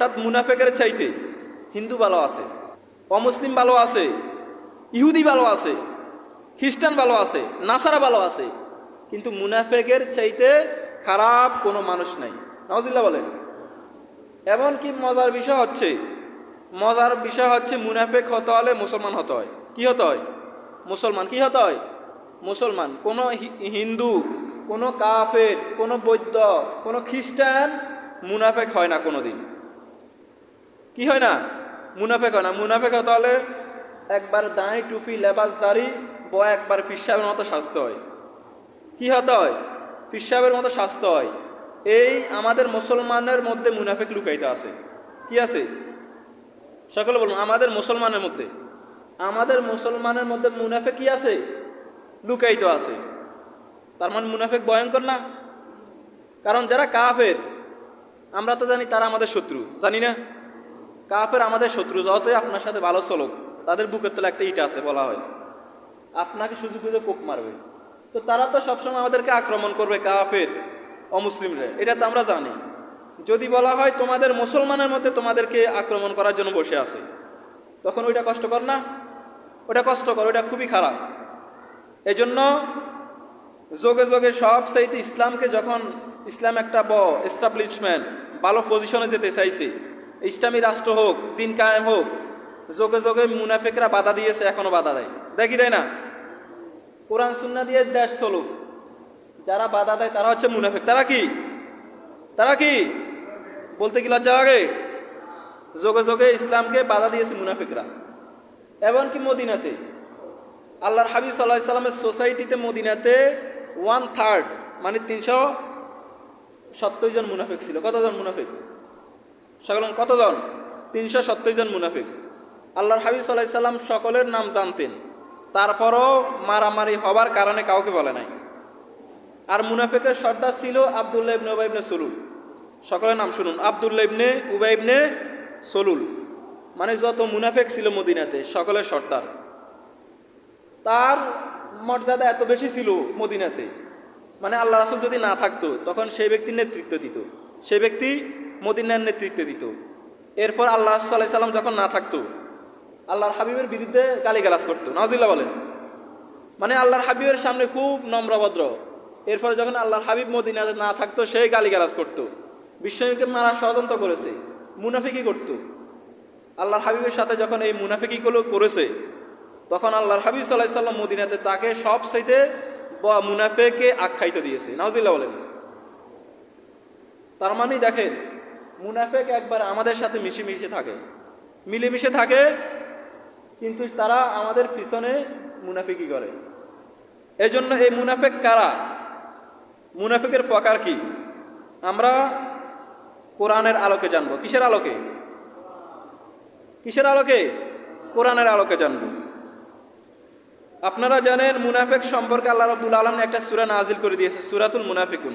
অর্থাৎ মুনাফেকের চাইতে হিন্দু ভালো আছে, অমুসলিম ভালো আছে, ইহুদি ভালো আছে, খ্রিস্টান ভালো আছে, নাসারা ভালো আছে, কিন্তু মুনাফেকের চাইতে খারাপ কোনো মানুষ নাই। নওয়াজিল্লা বলেন। এমন কি মজার বিষয় হচ্ছে, মজার বিষয় হচ্ছে মুনাফেক হতে হলে মুসলমান হতে হয়। কি হতে হয়? মুসলমান কি হতে হয়? মুসলমান, কোনো হিন্দু, কোনো কাফের, কোনো বৈদ্য কোনো খ্রিস্টান মুনাফেক হয় না কোনো দিন কি হয় না? মুনাফেক হয় না। মুনাফেক হতে হলে একবার দাঁড়ি, টুপি, লেবাস, দাড়ি ব একবার ফিসাবের মতো স্বাস্থ্য হয়। কি হতে হয়? ফিসাবের মতো স্বাস্থ্য হয়। এই আমাদের মুসলমানের মধ্যে মুনাফেক লুকাইতে আছে। কি আছে? সকলে বলুন, আমাদের মুসলমানের মধ্যে। আমাদের মুসলমানের মধ্যে মুনাফে কি আছে? লুকাইতে আছে। তার মানে মুনাফেক ভয়ঙ্কর না? কারণ যারা কাফের, আমরা তো জানি তারা আমাদের শত্রু। জানি না? কাফের আমাদের শত্রু, যতই আপনার সাথে ভালো চলুক, তাদের বুকের তলে একটা ইট আছে বলা হয়। আপনাকে সুযোগ দিতে কোপ মারবে। তো তারা তো সবসময় আমাদেরকে আক্রমণ করবে, কাফের, অমুসলিমরা। এটা তো আমরা জানি। যদি বলা হয় তোমাদের মুসলমানের মধ্যে তোমাদেরকে আক্রমণ করার জন্য বসে আছে, তখন ওইটা কষ্টকর না? ওটা কষ্টকর ওটা খুবই খারাপ। এজন্য যোগে যোগে সব চাইতে ইসলামকে যখন ইসলাম একটা ব এস্টাবলিশমেন্ট ভালো পজিশনে যেতে চাইছে ইসলামী রাষ্ট্র হোক, দিন কায়েম হোক, যোগে যোগে মুনাফেকরা বাধা দিয়েছে, এখনও বাধা দেয়। দেখি দেয় না? কোরআন সুন্না দিয়ে দেশ চলুক যারা বাধা দেয়, তারা হচ্ছে মুনাফেক। তারা কি? তারা কি? বলতে কি লজ্জা লাগে? যোগে যোগে ইসলামকে বাধা দিয়েছে মুনাফিকরা। এমনকি মদিনাতে। আল্লাহর হাবিব সাল্লাহ সাল্লামের সোসাইটিতে মদিনাতে ওয়ান থার্ড মানে তিনশো সত্তর জন মুনাফিক ছিল। কতজন মুনাফিক? সকল কতজন? তিনশো সত্তর জন মুনাফিক। আল্লাহর হাবিব সাল্লাহ সাল্লাম সকলের নাম জানতেন। তারপরও মারামারি হবার কারণে কাউকে বলে নাই। আর মুনাফিকের সর্দার ছিল আবদুল্লাহ ইবনে উবাই ইবনে সলুল। সকলের নাম শুনুন, আবদুল্লাহ ইবনে উবাই ইবনে সলুল। মানে যত মুনাফেক ছিল মদিনাতে, সকলের সর্দার। তার মর্যাদা এত বেশি ছিল মদিনাতে। মানে আল্লাহ রাসুল যদি না থাকতো, তখন সেই ব্যক্তির নেতৃত্ব দিত। সেই ব্যক্তি মদিনার নেতৃত্ব দিত। এরপর আল্লাহ সাল্লাহ সাল্লাম যখন না থাকতো, আল্লাহর হাবিবের বিরুদ্ধে গালিগালাজ করতো। নাজিল্লা বলেন মানে আল্লাহর হাবিবের সামনে খুব নম্রভদ্র এরপরে যখন আল্লাহর হাবিব মদিনাতে না থাকতো সেই গালিগালাজ করতো। বিশ্বনবীকে মারা ষড়যন্ত্র করেছে, মুনাফিকি করতো। আল্লাহর হাবিবের সাথে যখন এই মুনাফিকিগুলো করেছে, তখন আল্লাহর হাবিব সাল্লাহ সাল্লাম মদিনাতে তাকে সব সাইতে মুনাফেকে আখ্যায়িত দিয়েছে। নাওজিল্লা বলেন। তার মানেই দেখেন মুনাফেক একবার আমাদের সাথে মিশে থাকে। মিলেমিশে থাকে, কিন্তু তারা আমাদের পিছনে মুনাফিকি করে। এই জন্য এই মুনাফেক কারা? মুনাফিকের প্রকার কি? আমরা কোরআনের আলোকে জানব। কিসের আলোকে? কিসের আলোকে? কোরআনের আলোকে জানব। আপনারা জানেন, মুনাফেক সম্পর্কে আল্লাহ রবুল আলম একটা সুরা নাজিল করে দিয়েছে, সুরাতুল মুনাফিকুন।